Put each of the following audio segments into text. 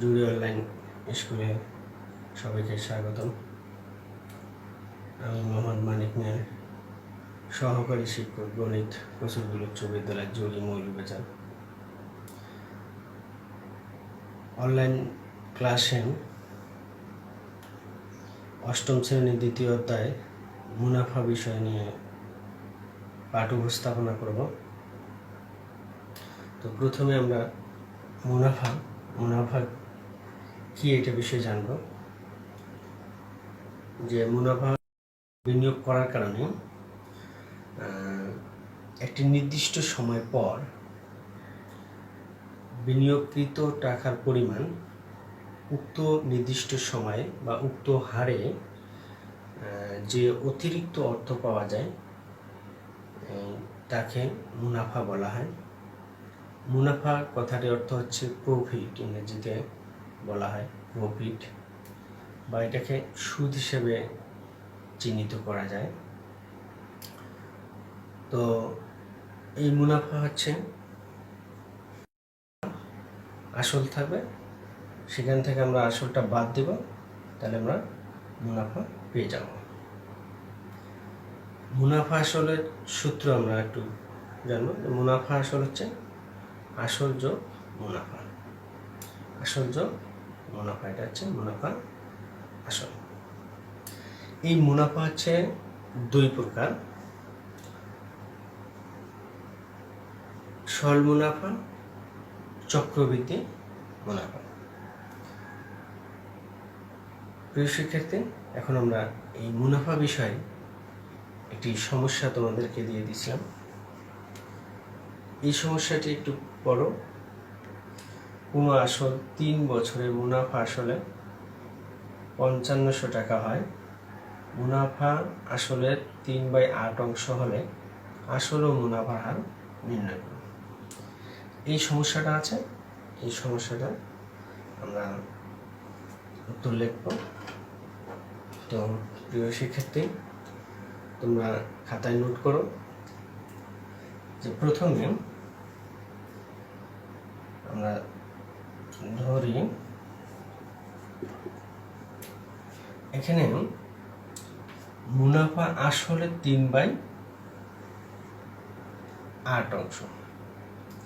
জুড়ি অনলাইন স্কুলে সবাইকে স্বাগতম। আমি মোহাম্মদ মানিক মিয়া সহকারী শিক্ষক গণিত কসুরগুল উচ্চ বিদ্যালয় জুড়ি মৌলবাজার অনলাইন ক্লাসে অষ্টম শ্রেণির দ্বিতীয় অধ্যায় মুনাফা বিষয় নিয়ে পাঠ উপস্থাপনা করব। তো প্রথমে আমরা মুনাফা মুনাফা কি এটা বিষয়ে জানব? যে মুনাফা বিনিয়োগ করার কারণে একটি নির্দিষ্ট সময় পর বিনিয়োগকৃত টাকার পরিমাণ উক্ত নির্দিষ্ট সময়ে বা উক্ত হারে যে অতিরিক্ত অর্থ পাওয়া যায় তাকে মুনাফা বলা হয়। মুনাফা কথাটির অর্থ হচ্ছে প্রফিট ইংরেজিতে বলা হয় প্রফিট বা এটাকে সুদ হিসেবে চিহ্নিত করা যায়। তো এই মুনাফা হচ্ছে, আসল থাকবে, সেখান থেকে আমরা আসলটা বাদ দেব, তাহলে আমরা মুনাফা পেয়ে যাব। মুনাফা আসলের সূত্র আমরা একটু জানব মুনাফা আসল হচ্ছে আসল যোগ মুনাফা। আসল যোগ মুনাফা, এটা হচ্ছে মুনাফা আসল। এই মুনাফা হচ্ছে দুই প্রকার। সরল মুনাফা চক্রবৃদ্ধি মুনাফা। প্রিয় শিক্ষার্থী, এখন আমরা এই মুনাফা বিষয়ে একটি সমস্যা তোমাদেরকে দিয়ে দিছিলাম এই সমস্যাটি একটু পড়ো। কোনো আসল তিন বছরের মুনাফা আসলে পঞ্চান্নশো টাকা হয়। মুনাফা আসলে তিন বাই আট অংশ হলে আসল ও মুনাফার হার নির্ণয় করুন। এই সমস্যাটা আছে? এই সমস্যাটা আমরা উত্তর লিখব। তো প্রিয় শিক্ষার্থী, তোমরা খাতায় নোট করো যে প্রথমে আমরা এখানে মুনাফা আসলে তিন বাই আট অংশ।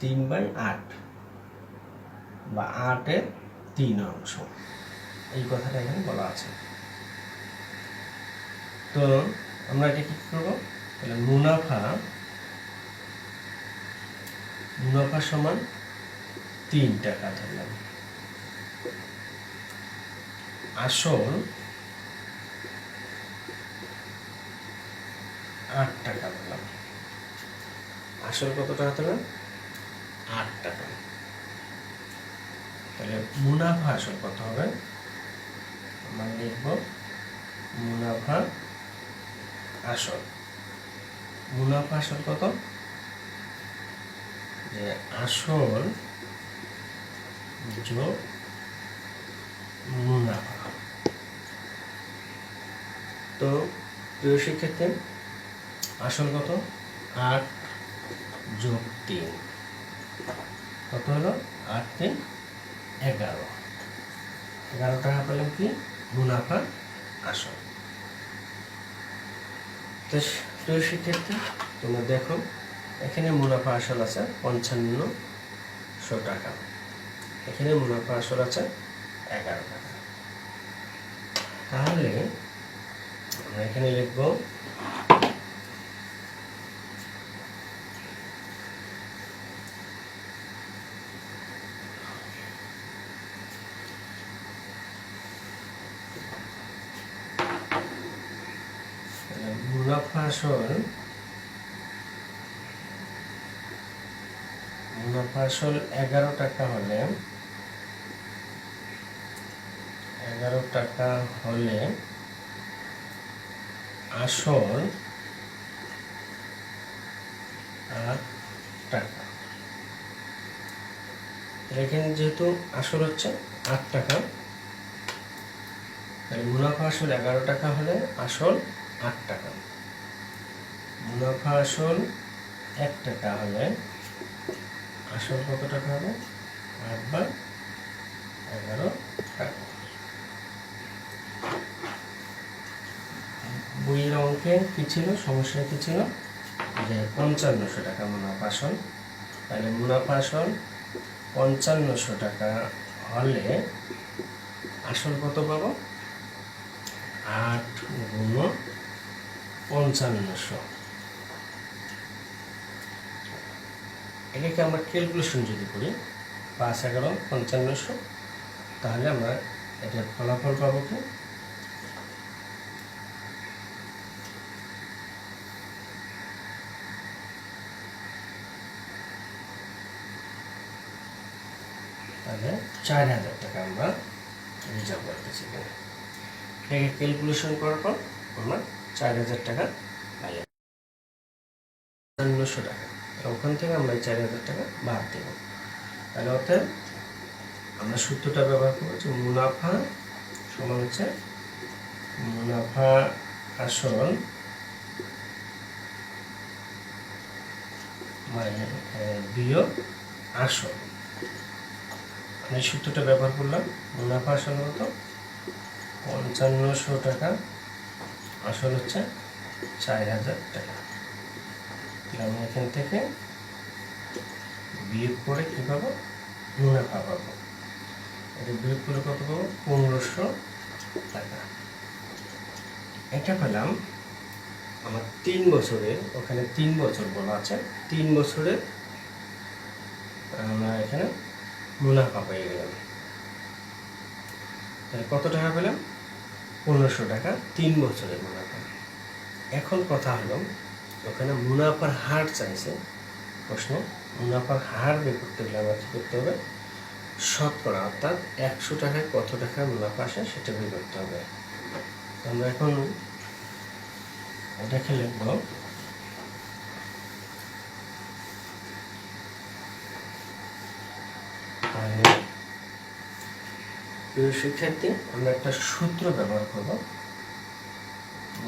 তিন বাই আট বা আটের তিন অংশ। এই কথাটা এখানে বলা আছে। তো আমরা এটা কি করব? তাহলে মুনাফা মুনাফা সমান তিন টাকা ধরলাম। আসল আট টাকা ধরলাম আসল কত টাকা ধরলাম আট টাকা। তাহলে মুনাফা আসল কত হবে? আমরা লিখব মুনাফা আসল। মুনাফা আসল কত? যে আসল যোগ মুনাফা তো প্রিয় শিক্ষার্থী আসল কত আট যোগ তিন। কত হলো? আট তিন, এগারো। এগারো টাকা পেলাম কি? মুনাফা আসল তো প্রিয় শিক্ষার্থী, তোমরা দেখো, এখানে মুনাফা আসল আছে পঞ্চান্নশো টাকা। এখানে মুনাফা আসল আছে এগারো টাকা। তাহলে এখানে লিখব মুনাফা আসল মুনাফা আসল এগারো টাকা হলে এগারো টাকা হলে আসল আট টাকা। এখানে যেহেতু আসল হচ্ছে আট টাকা, তাহলে মুনাফা আসল এগারো টাকা হলে আসল আট টাকা। মুনাফা আসল এক টাকা হলে আসল কত টাকা হবে? আট বার এগারো টাকা। বইয়ের অঙ্কে কী ছিল? সমস্যা কী ছিল? যে পঞ্চান্নশো টাকা মুনাফা তাহলে মুনাফা পঞ্চান্নশো টাকা হলে আসল কত পাবো? আট গুণ পঞ্চান্নশো। এটাকে আমরা ক্যালকুলেশন যদি করি, পাঁচ এগারো পঞ্চান্নশো, তাহলে আমরা এটার ফলাফল পাবো কি তাহলে চার হাজার টাকা আমরা রিজার্ভ করতেছি এখানে। ক্যালকুলেশন করার পর আমরা চার হাজার টাকা পাইলাম টাকা। ওখান থেকে আমরা এই চার হাজার টাকা বাদ দেব। তাহলে অর্থাৎ আমরা সূত্রটা ব্যবহার করব যে মুনাফা সমান হচ্ছে মুনাফা আসল বিয়োগ আসল। এই সূত্রটা ব্যবহার করলাম। মুনাফা আসল কত? পঞ্চান্নশো টাকা। আসল হচ্ছে চার হাজার টাকা। আমি এখান থেকে বিয়োগ করে কী পাবো? মুনাফা পাবো। এটা বিয়োগ করে কত পাবো? পনেরোশো টাকা। এটা পেলাম আমার তিন বছরের, ওখানে তিন বছর বলা আছে, তিন বছরের, আমরা এখানে মুনাফা পেয়ে গেলাম। তাহলে কত টাকা পেলাম? পনেরোশো টাকা, তিন বছরের মুনাফা। এখন কথা হলো, ওখানে মুনাফার হার চাইছে। প্রশ্নে, মুনাফার হার বের করতে গেলে আমার কী করতে হবে? শতকরা, অর্থাৎ একশো টাকায় কত টাকা মুনাফা আসে সেটা বের করতে হবে। আমরা এখন এটাকে লিখব প্রিয় শিক্ষার্থী, আমরা একটা সূত্র ব্যবহার করব।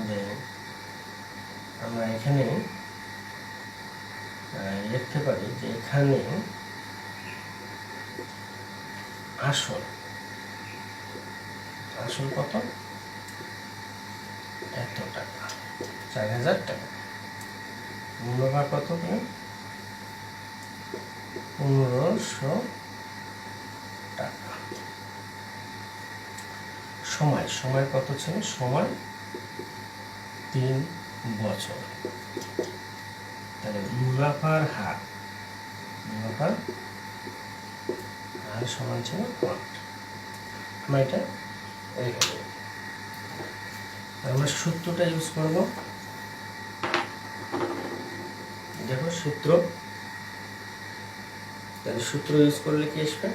যে আমরা এখানে লিখতে পারি যে এখানে আসল আসল কত? এত টাকা, চার হাজার টাকা। মুনাফা কত? পনেরোশো টাকা সময় সময় কত ছিল? সময় তিন বছর। তাহলে মুনাফার হার মুনাফার হার সমান ছিল এটা রেখে আমরা সূত্রটা ইউজ করব। দেখো সূত্র। তাহলে সূত্র ইউজ করলে কি আসবে?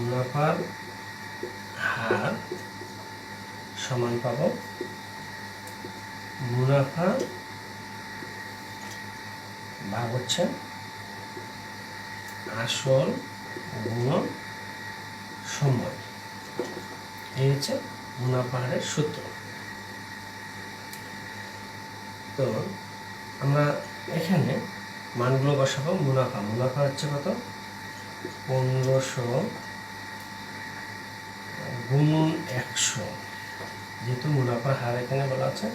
মুনাফার হার সমান পাবো। মুনাফা ভাগ হচ্ছে আসল গুণ সময় এই হচ্ছে মুনাফা হারের সূত্র। তো আমরা এখানে মানগুলো বসাবো, মুনাফা। মুনাফা হচ্ছে কত? পনেরোশো গুণন একশো। যেহেতু মুনাফার হার এখানে বলা আছে,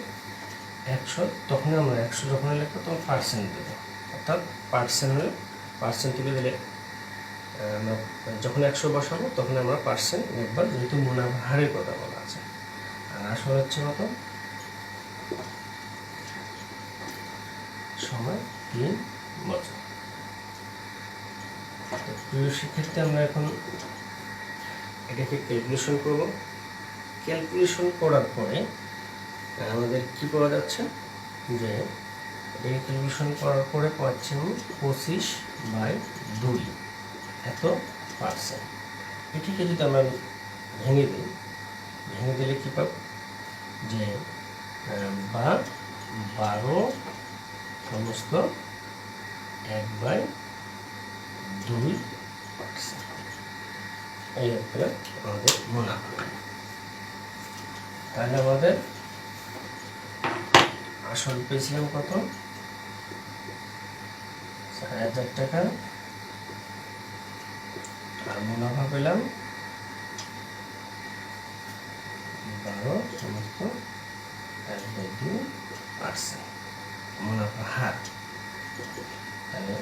একশো, তখন আমরা একশো যখন লিখব, তখন পার্সেন্ট দেবো। অর্থাৎ পার্সেন্ট হলে পার্সেন্ট থেকে দিলে যখন একশো বসাবো, তখন আমরা পার্সেন্ট লিখব, যেহেতু মুনাফা হারের কথা বলা আছে। আর আসল হচ্ছে কত? সময় তিন বছর। প্রিয় শিক্ষার্থী, আমরা এখন ক্যালকুলেশন করব। ক্যালকুলেশন করার পরে আমাদের কি পাওয়া যাচ্ছে? যে এটাকে ক্যালকুলেশন করার পরে পাচ্ছি আমি পঁচিশ বাই দুই এত পার্সেন্ট এটিকে যদি আমরা ভেঙে দিই, ভেঙে দিলে কী পাব? যে বা বারো সমস্ত এক বাই দুই এই হচ্ছে আমাদের মুনাফা তাহলে আমাদের আসল পেয়েছিলাম কত? চার হাজার টাকা। আর মুনাফা পেলাম বারো সমস্ত এক বাই দুই পার্সেন্ট। মুনাফা হার। তাহলে